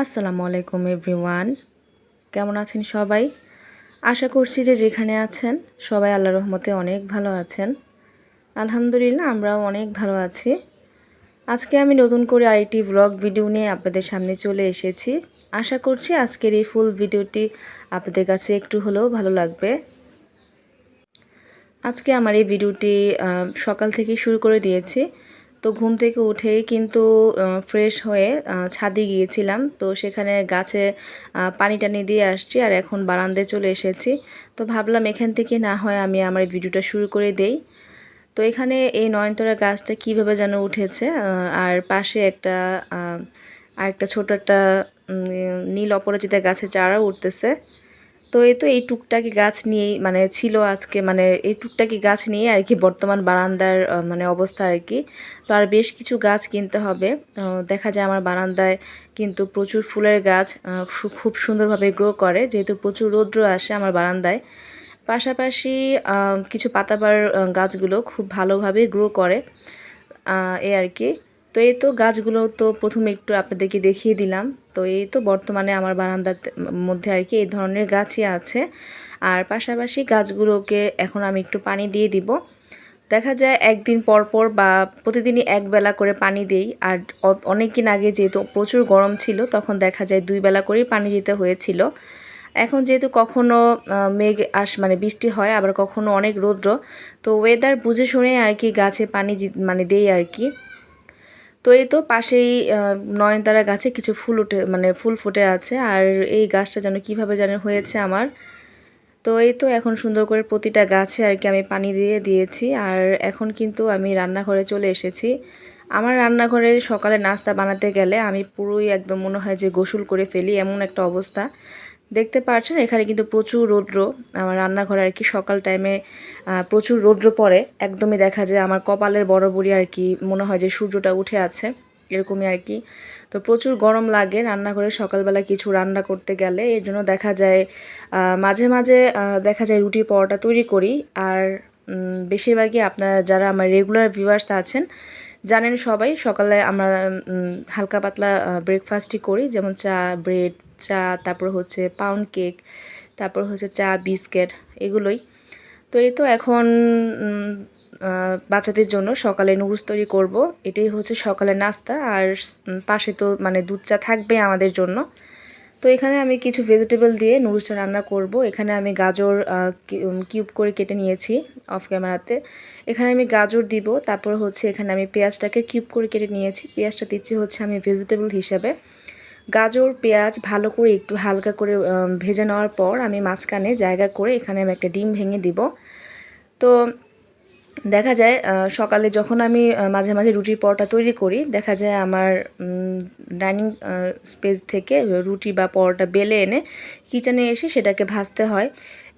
আসসালামু আলাইকুম এভরিওয়ান। কেমন আছেন সবাই? আশা করছি যে যেখানে আছেন সবাই আল্লাহ রহমতে অনেক ভালো আছেন। আলহামদুলিল্লাহ, আমরাও অনেক ভালো আছি। আজকে আমি নতুন করে আরেকটি ব্লগ ভিডিও নিয়ে আপনাদের সামনে চলে এসেছি। আশা করছি আজকের এই ফুল ভিডিওটি আপনাদের কাছে একটু হলেও ভালো লাগবে। আজকে আমার এই ভিডিওটি সকাল থেকে শুরু করে দিয়েছি। তো ঘুম থেকে উঠেই কিন্তু ফ্রেশ হয়ে ছাদে গিয়েছিলাম। তো সেখানে গাছে পানি টানি দিয়ে আসছি আর এখন বারান্দায় চলে এসেছি। তো ভাবলাম এখান থেকে না হয় আমি আমার ভিডিওটা শুরু করে দেই। তো এখানে এই নয়নতরা গাছটা কীভাবে যেন উঠেছে আর পাশে একটা আর একটা ছোট একটা নীল অপরাজিতা গাছের চারা উঠতেছে। তো এই তো এই টুকটাকি গাছ নিয়েই মানে ছিল আজকে মানে এই টুকটাকি গাছ নিয়ে আর কি বর্তমান বারান্দার মানে অবস্থা আর কি। তো আর বেশ কিছু গাছ কিনতে হবে। দেখা যায় আমার বারান্দায় কিন্তু প্রচুর ফুলের গাছ খুব সুন্দরভাবে গ্রো করে। যেহেতু প্রচুর রৌদ্র আসে আমার বারান্দায়। পাশাপাশি কিছু পাতাবার গাছগুলো খুব ভালোভাবে গ্রো করে। এ আর কি। তো এই তো গাছগুলো তো প্রথমে একটু আপনাদেরকে দেখিয়ে দিলাম। তো এই তো বর্তমানে আমার বারান্দার মধ্যে আর কি এই ধরনের গাছই আছে। আর পাশাপাশি গাছগুলোকে এখন আমি একটু পানি দিয়ে দিব। দেখা যায় একদিন পর পর বা প্রতিদিনই এক বেলা করে পানি দেই। আর অনেক দিন আগে যেহেতু প্রচুর গরম ছিল, তখন দেখা যায় দুই বেলা করেই পানি দিতে হয়েছিল। এখন যেহেতু কখনো মেঘ আস মানে বৃষ্টি হয়, আবার কখনো অনেক রৌদ্র। তো ওয়েদার বুঝে শুনে আর কি গাছে পানি মানে দেই আর কি। তো এই তো পাশেই নয়নতারা গাছে কিছু ফুল উঠে মানে ফুল ফুটে আছে। আর এই গাছটা যেন কীভাবে যেন হয়েছে আমার। তো এই তো এখন সুন্দর করে প্রতিটা গাছে আর কি আমি পানি দিয়ে দিয়েছি। আর এখন কিন্তু আমি রান্নাঘরে চলে এসেছি। আমার রান্নাঘরে সকালে নাস্তা বানাতে গেলে আমি পুরোই একদম মনে হয় যে গোসল করে ফেলি, এমন একটা অবস্থা। দেখতে পাচ্ছেন এখানে কিন্তু প্রচুর রৌদ্র। আমার রান্নাঘরে আর কি সকাল টাইমে প্রচুর রৌদ্র পড়ে। একদমই দেখা যায় আমার কপালের বড় আর কি মনে হয় যে সূর্যটা উঠে আছে, এরকমই আর কি। তো প্রচুর গরম লাগে, রান্নাঘরে সকালবেলা কিছু রান্না করতে গেলে। এর জন্য দেখা যায় মাঝে মাঝে দেখা যায় রুটি পরোটা তৈরি করি। আর বেশিরভাগই আপনারা যারা আমার রেগুলার ভিউয়ার্স আছেন, জানেন সবাই সকালে আমরা হালকা পাতলা ব্রেকফাস্টই করি। যেমন চা ব্রেড চা তারপর হচ্ছে পাউন্ড কেক তারপর হচ্ছে চা বিস্কিট এগুলোই। তো এই তো এখন বাচ্চাদের জন্য সকালে নুডলস তৈরি করব। এটাই হচ্ছে সকালে নাস্তা আর পাশে তো মানে দুধ চা থাকবে আমাদের জন্য। তো এখানে আমি কিছু ভেজিটেবল দিয়ে নুডলসটা রান্না করব। এখানে আমি গাজর কিউব করে কেটে নিয়েছি অফ ক্যামেরাতে এখানে আমি গাজর দিব, তারপর হচ্ছে এখানে আমি পেঁয়াজটাকে কিউব করে কেটে নিয়েছি। পেঁয়াজটা দিচ্ছি হচ্ছে আমি ভেজিটেবল হিসাবে। গাজর, পেঁয়াজ ভালো করে একটু হালকা করে ভেজে নেওয়ার পর আমি মাঝখানে জায়গা করে এখানে আমি একটা ডিম ভেঙে দিব। তো দেখা যায় সকালে যখন আমি মাঝে মাঝে রুটির পরোটা তৈরি করি, দেখা যায় আমার ডাইনিং স্পেস থেকে রুটি বা পরোটা বেলে এনে কিচেনে এসে সেটাকে ভাজতে হয়।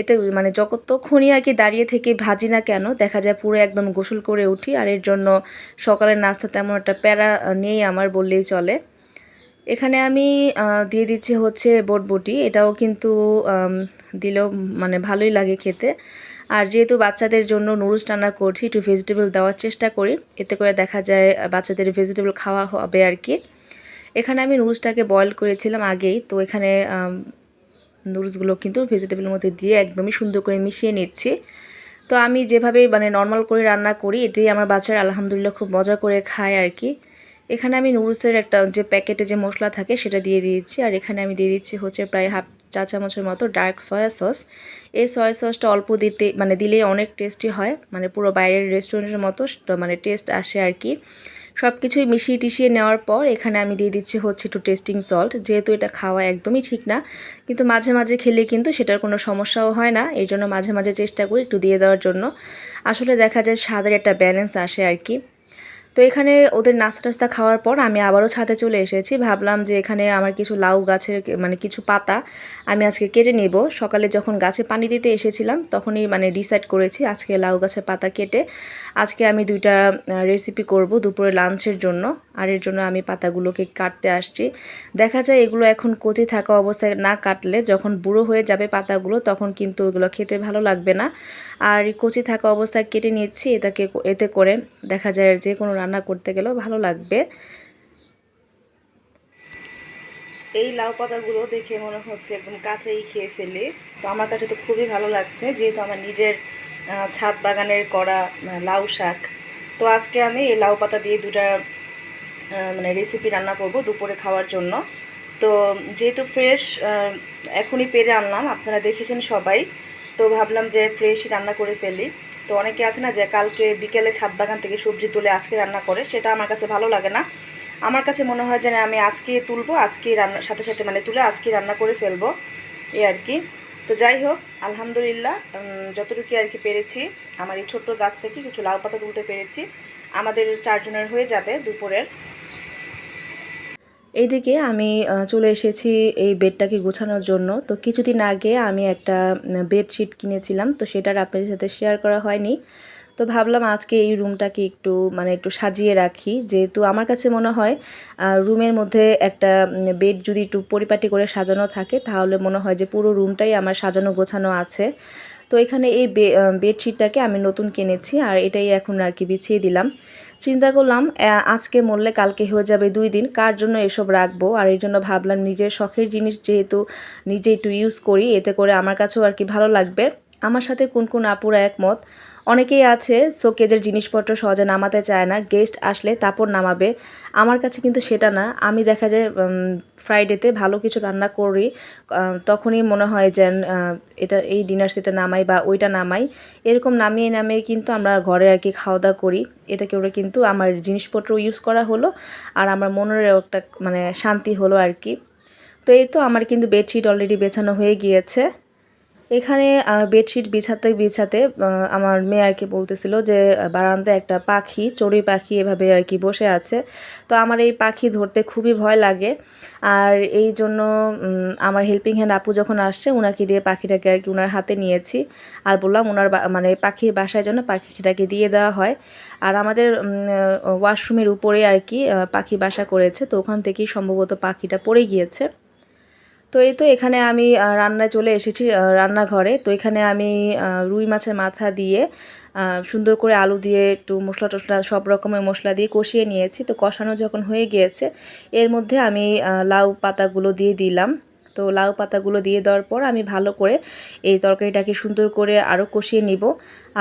এতে মানে যতক্ষণই আর কি দাঁড়িয়ে থেকে ভাজি না কেন, দেখা যায় পুরো একদম গোসল করে উঠি। আর এর জন্য সকালের নাস্তা তেমন একটা প্যারা নেই আমার বললেই চলে। এখানে আমি দিয়ে দিচ্ছি হচ্ছে বটবটি এটাও কিন্তু দিলেও মানে ভালোই লাগে খেতে। আর যেহেতু বাচ্চাদের জন্য নুডলস রান্না করছি, একটু ভেজিটেবল দেওয়ার চেষ্টা করি। এতে করে দেখা যায় বাচ্চাদের ভেজিটেবল খাওয়া হবে আর কি এখানে আমি নুডলসটাকে বয়েল করেছিলাম আগেই। তো এখানে নুডলসগুলো কিন্তু ভেজিটেবলের মধ্যে দিয়ে একদমই সুন্দর করে মিশিয়ে নিচ্ছি। তো আমি যেভাবে মানে নর্মাল করে রান্না করি, এতেই আমার বাচ্চারা আলহামদুলিল্লাহ খুব মজা করে খায় আর কি এখানে আমি নুডলসের একটা যে প্যাকেটে যে মশলা থাকে সেটা দিয়ে দিয়েছি। আর এখানে আমি দিয়ে দিচ্ছি হচ্ছে প্রায় হাফ চা চামচের মতো ডার্ক সয়া সস। এই সয়া সসটা অল্প দিতে মানে দিলেই অনেক টেস্টি হয় মানে পুরো বাইরের রেস্টুরেন্টের মতো মানে টেস্ট আসে আর কি। সব কিছুই মিশিয়ে টিশিয়ে নেওয়ার পর এখানে আমি দিয়ে দিচ্ছি হচ্ছে একটু টেস্টিং সল্ট। যেহেতু এটা খাওয়া একদমই ঠিক না, কিন্তু মাঝে মাঝে খেলে কিন্তু সেটার কোনো সমস্যাও হয় না। এই জন্য মাঝে মাঝে চেষ্টা করি একটু দিয়ে দেওয়ার জন্য। আসলে দেখা যায় স্বাদের একটা ব্যালেন্স আসে আর কি। তো এখানে ওদের নাস্তা টাস্তা খাওয়ার পর আমি আবারও ছাদে চলে এসেছি। ভাবলাম যে এখানে আমার কিছু লাউ গাছের মানে কিছু পাতা আমি আজকে কেটে নেব। সকালে যখন গাছে পানি দিতে এসেছিলাম তখনই মানে ডিসাইড করেছি আজকে লাউ গাছের পাতা কেটে আজকে আমি দুইটা রেসিপি করব দুপুরে লাঞ্চের জন্য। আর এর জন্য আমি পাতাগুলোকে কাটতে আসছি। দেখা যায় এগুলো এখন কচি থাকা অবস্থায় না কাটলে যখন বুড়ো হয়ে যাবে পাতাগুলো তখন কিন্তু ওগুলো খেতে ভালো লাগবে না। আর কচি থাকা অবস্থায় কেটে নিচ্ছি এটাকে, এতে করে দেখা যায় যে কোনো রান্না করতে গেলেও ভালো লাগবে। এই লাউ পাতাগুলো দেখে মনে হচ্ছে একদম কাঁচাই খেয়ে ফেলে। তো আমার কাছে তো খুবই ভালো লাগছে, যেহেতু আমার নিজের ছাদ বাগানের করা লাউ শাক। তো আজকে আমি এই লাউ পাতা দিয়ে দুটা মানে রেসিপি রান্না করব দুপুরে খাওয়ার জন্য। তো যেহেতু ফ্রেশ এখনই পেরে আনলাম, আপনারা দেখেছেন সবাই। তো ভাবলাম যে ফ্রেশই রান্না করে ফেলি। তো অনেকে আছে না যে কালকে বিকেলে ছাদ বাগান থেকে সবজি তুলে আজকে রান্না করে, সেটা আমার কাছে ভালো লাগে না। আমার কাছে মনে হয় যে আমি আজকে তুলবো, আজকেই রান্নার সাথে সাথে মানে তুলে আজকেই রান্না করে ফেলব এই আর কি। তো যাই হোক, আলহামদুলিল্লাহ যতটুকু আর কি পেরেছি, আমার এই ছোট্ট গাছ থেকে কিছু লাউ পাতা তুলতে পেরেছি। আমাদের চারজনের হয়ে যাবে দুপুরের। এইদিকে আমি চলে এসেছি এই বেডটাকে গোছানোর জন্য। তো কিছুদিন আগে আমি একটা বেডশিট কিনেছিলাম, তো সেটার আপনাদের সাথে শেয়ার করা হয়নি। তো ভাবলাম আজকে এই রুমটাকে একটু মানে একটু সাজিয়ে রাখি। যেহেতু আমার কাছে মনে হয় রুমের মধ্যে একটা বেড যদি একটু পরিপাটি করে সাজানো থাকে, তাহলে মনে হয় যে পুরো রুমটাই আমার সাজানো গোছানো আছে। তো এখানে এই বেডশিটটাকে আমি নতুন কিনেছি আর এটাই এখন আর কি বিছিয়ে দিলাম। চিন্তা করলাম আজকে মরলে কালকে হয়ে যাবে দুই দিন, কার জন্য এসব রাখব? আর এই জন্য ভাবলাম নিজের শখের জিনিস যেহেতু নিজে একটু ইউজ করি, এতে করে আমার কাছেও আর কি ভালো লাগবে। আমার সাথে কোন কোন আপুরা একমত? অনেকেই আছে শোকেজের জিনিসপত্র সহজে নামাতে চায় না গেস্ট আসলে তারপর নামাবে। আমার কাছে কিন্তু সেটা না, আমি দেখা যায় ফ্রাইডেতে ভালো কিছু রান্না করি তখনই মনে হয় যে এটা, এই ডিনার সেটা নামাই বা ওইটা নামাই। এরকম নামিয়ে নামিয়ে কিন্তু আমরা ঘরে আর কি খাওয়া দাওয়া করি। এতে করে কিন্তু আমার জিনিসপত্র ইউজ করা হলো, আর আমার মনের একটা মানে শান্তি হলো আর কি। তো এই তো আমার কিন্তু বেডশিট অলরেডি বেছানো হয়ে গিয়েছে। এখানে বেডশিট বিছাতে বিছাতে আমার মেয়ে আর কি বলতেছিল যে বারান্দায় একটা পাখি, চড়ুই পাখি এভাবে আর কি বসে আছে। তো আমার এই পাখি ধরতে খুবই ভয় লাগে। আর এই জন্য আমার হেল্পিং হ্যান্ড আপু যখন আসছে ওনাকে দিয়ে পাখিটাকে আর কি ওনার হাতে নিয়েছি। আর বললাম ওনার মানে পাখির বাসায় জন্য পাখিটাকে দিয়ে দেওয়া হয়। আর আমাদের ওয়াশরুমের উপরে আর কি পাখি বাসা করেছে। তো ওখান থেকেই সম্ভবত পাখিটা পড়ে গিয়েছে। তো এই তো এখানে আমি রান্নায় চলে এসেছি রান্নাঘরে। তো এখানে আমি রুই মাছের মাথা দিয়ে সুন্দর করে আলু দিয়ে একটু মশলা টশলা সব রকমের মশলা দিয়ে কষিয়ে নিয়েছি। তো কষানো যখন হয়ে গিয়েছে, এর মধ্যে আমি লাউ পাতাগুলো দিয়ে দিলাম। তো লাউ পাতাগুলো দিয়ে দেওয়ার পর আমি ভালো করে এই তরকারিটাকে সুন্দর করে আরও কষিয়ে নিব।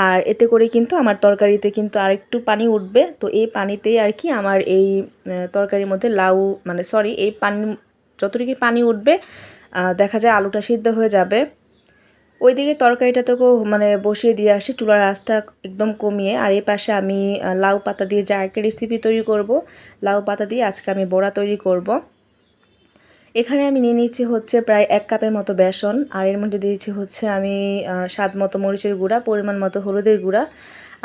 আর এতে করে কিন্তু আমার তরকারিতে কিন্তু আরেকটু পানি উঠবে। তো এই পানিতেই আর কি আমার এই তরকারির মধ্যে লাউ মানে সরি, এই পানি যতটুকু পানি উঠবে দেখা যায় আলুটা সিদ্ধ হয়ে যাবে। ওইদিকে তরকারিটা তো মানে বসিয়ে দিয়ে আসি চুলার আঁচটা একদম কমিয়ে। আর এই পাশে আমি লাউ পাতা দিয়ে আরেকটা রেসিপি তৈরি করব, লাউ পাতা দিয়ে আজকে আমি বড়া তৈরি করব। এখানে আমি নিয়ে নিচ্ছি হচ্ছে প্রায় এক কাপের মতো বেসন, আর এর মধ্যে দিয়েছি হচ্ছে আমি স্বাদ মতো মরিচের গুঁড়া, পরিমাণ মতো হলুদের গুঁড়া।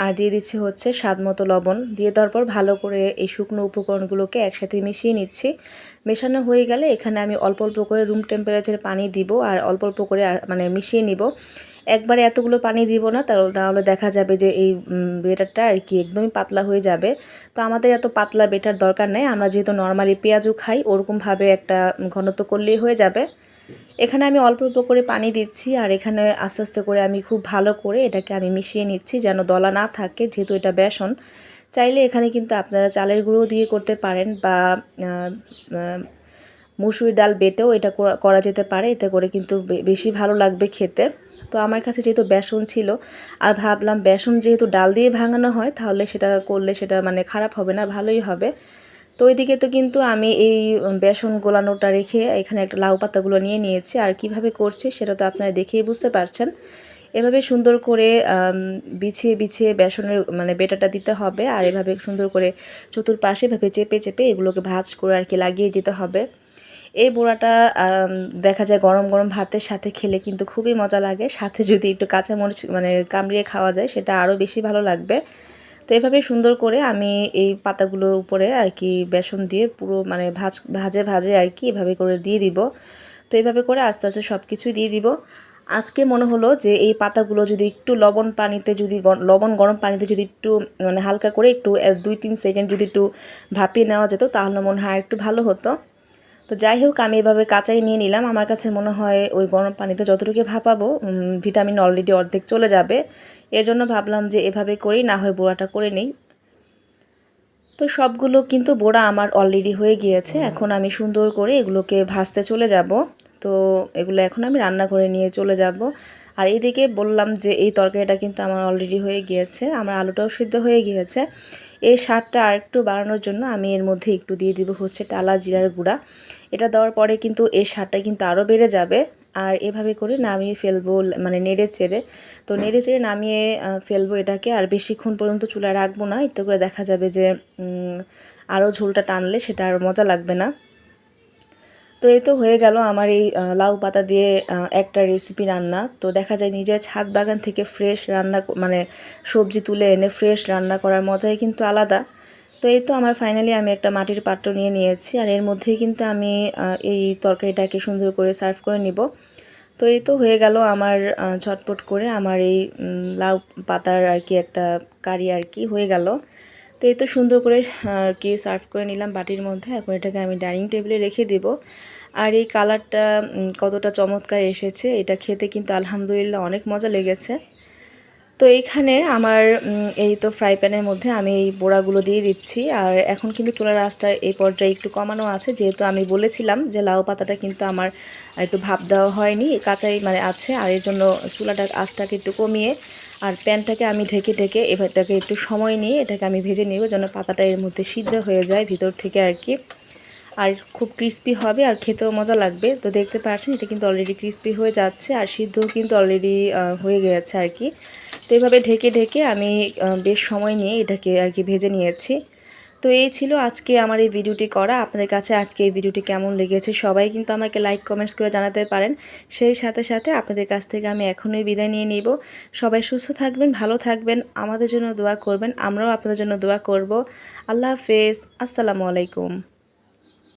আর দিয়ে দিচ্ছি হচ্ছে স্বাদ মতো লবণ। দিয়ে দেওয়ার পর ভালো করে এই শুকনো উপকরণগুলোকে একসাথে মিশিয়ে নিচ্ছি। মেশানো হয়ে গেলে এখানে আমি অল্প অল্প করে রুম টেম্পারেচারে পানি দিব আর অল্প অল্প করে মানে মিশিয়ে নিব। একবারে এতগুলো পানি দিব না তাহলে দেখা যাবে যে এই বেটারটা আর কি একদমই পাতলা হয়ে যাবে। তো আমাদের এত পাতলা বেটার দরকার নেই, আমরা যেহেতু নর্মালি পেঁয়াজও খাই, ওরকমভাবে একটা ঘনত্ব করলেই হয়ে যাবে। এখানে আমি অল্প অল্প করে পানি দিচ্ছি আর এখানে আস্তে আস্তে করে আমি খুব ভালো করে এটাকে আমি মিশিয়ে নিচ্ছি যেন দলা না থাকে, যেহেতু এটা বেসন। চাইলে এখানে কিন্তু আপনারা চালের গুঁড়ো দিয়ে করতে পারেন বা মুসুরি ডাল বেটেও এটা করা- যেতে পারে, এতে করে কিন্তু বেশি ভালো লাগবে খেতে। তো আমার কাছে যেহেতু বেসন ছিল, আর ভাবলাম বেসন যেহেতু ডাল দিয়ে ভাঙানো হয়, তাহলে সেটা করলে সেটা মানে খারাপ হবে না, ভালোই হবে। তো ওইদিকে তো কিন্তু আমি এই বেসন গোলানোটা রেখে এখানে একটা লাউ পাতাগুলো নিয়ে নিয়েছি। আর কীভাবে করছি সেটা তো আপনারা দেখেই বুঝতে পারছেন। এভাবে সুন্দর করে বিছিয়ে বিছিয়ে বেসনের মানে বেটাটা দিতে হবে। আর এভাবে সুন্দর করে চতুর্পাশে এভাবে চেপে চেপে এগুলোকে ভাজ করে আর কি লাগিয়ে দিতে হবে। এই বোড়াটা দেখা যায় গরম গরম ভাতের সাথে খেলে কিন্তু খুবই মজা লাগে। সাথে যদি একটু কাঁচামরিচ মানে কামড়িয়ে খাওয়া যায় সেটা আরও বেশি ভালো লাগবে। তো এভাবে সুন্দর করে আমি এই পাতাগুলোর উপরে আর কি বেসন দিয়ে পুরো মানে ভাজ, ভাজে ভাজে আর কি এভাবে করে দিয়ে দিব। তো এভাবে করে আস্তে আস্তে সব কিছুই দিয়ে দিব। আজকে মনে হলো যে এই পাতাগুলো যদি একটু লবণ পানিতে যদি লবণ গরম পানিতে যদি একটু মানে হালকা করে একটু দুই, তিন সেকেন্ড যদি একটু ভাপিয়ে নেওয়া যেত, তাহলে মনে হয় একটু ভালো হতো। তো যাই হোক আমি এভাবে কাঁচাই নিয়ে নিলাম। আমার কাছে মনে হয় ওই গরম পানিতে যতটুকু ভাপাবো ভিটামিন অলরেডি অর্ধেক চলে যাবে। এর জন্য ভাবলাম যে এভাবে করি না হয় বোড়াটা করে নিই। তো সবগুলো কিন্তু বোড়া আমার অলরেডি হয়ে গিয়েছে। এখন আমি সুন্দর করে এগুলোকে ভাজতে চলে যাব। তো এগুলো এখন আমি রান্না করে নিয়ে চলে যাব। আর এইদিকে বললাম যে এই তরকারিটা কিন্তু আমার অলরেডি হয়ে গিয়েছে, আমার আলুটাও সিদ্ধ হয়ে গিয়েছে। এই স্বাদটা আর একটু বাড়ানোর জন্য আমি এর মধ্যে একটু দিয়ে দিব হচ্ছে টালা জিরার গুঁড়া। এটা দেওয়ার পরে কিন্তু এই স্বাদটা কিন্তু আরও বেড়ে যাবে। আর এভাবে করে নামিয়ে ফেলব মানে নেড়ে চেড়ে। তো নেড়ে চেড়ে নামিয়ে ফেলব এটাকে। আর বেশিক্ষণ পর্যন্ত চুলায় রাখব না। এতে করে দেখা যাবে যে আরও ঝোলটা টানলে সেটা আর মজা লাগবে না। তো এই তো হয়ে গেল আমার এই লাউ পাতা দিয়ে একটা রেসিপি রান্না। তো দেখা যায় নিজের ছাদ বাগান থেকে ফ্রেশ রান্না মানে সবজি তুলে এনে ফ্রেশ রান্না করার মজাই কিন্তু আলাদা। তো এই তো আমার ফাইনালি আমি একটা মাটির পাত্র নিয়ে নিয়েছি আর এর মধ্যেই কিন্তু আমি এই তরকারিটাকে সুন্দর করে সার্ভ করে নিব। তো এই তো হয়ে গেল আমার ঝটপট করে আমার এই লাউ পাতার আর কি একটা কারি আর কি হয়ে গেল। তো এই তো সুন্দর করে আর কি সার্ভ করে নিলাম বাটির মধ্যে। এখন এটাকে আমি ডাইনিং টেবিলে রেখে দেব। আর এই কালারটা কতটা চমৎকার এসেছে, এটা খেতে কিন্তু আলহামদুলিল্লাহ অনেক মজা লেগেছে। তো এইখানে আমার এই তো ফ্রাই প্যানের মধ্যে আমি এই বোড়াগুলো দিয়ে দিচ্ছি। আর এখন কিন্তু চুলার আঁচটা এই পর্যায়ে একটু কমানো আছে, যেহেতু আমি বলেছিলাম যে লাউ পাতাটা কিন্তু আমার একটু ভাপ দেওয়া হয়নি, কাঁচাই মানে আছে। আর এর জন্য চুলাটার আঁচটাকে একটু কমিয়ে আর প্যানটাকে আমি ঢেকে ঢেকে এবারটাকে একটু সময় নিয়ে এটাকে আমি ভেজে নেব যেন পাতাটা এর মধ্যে সিদ্ধ হয়ে যায় ভিতর থেকে আর কি। আর খুব ক্রিস্পি হবে আর খেতেও মজা লাগবে। তো দেখতে পাচ্ছেন এটা কিন্তু অলরেডি ক্রিস্পি হয়ে যাচ্ছে আর সিদ্ধও কিন্তু অলরেডি হয়ে গেছে আর কি। তো এভাবে ঢেকে ঢেকে আমি বেশ সময় নিয়ে এটাকে আর কি ভেজে নিয়েছি। তো এই ছিল আজকে আমার এই ভিডিওটি করা। আপনাদের কাছে আজকে এই ভিডিওটি কেমন লেগেছে সবাই কিন্তু আমাকে লাইক কমেন্টস করে জানাতে পারেন। সেই সাথে সাথে আপনাদের কাছ থেকে আমি এখনই বিদায় নিয়ে নিব। সবাই সুস্থ থাকবেন, ভালো থাকবেন, আমাদের জন্য দোয়া করবেন, আমরাও আপনাদের জন্য দোয়া করব। আল্লাহ হাফেজ, আসসালামু আলাইকুম।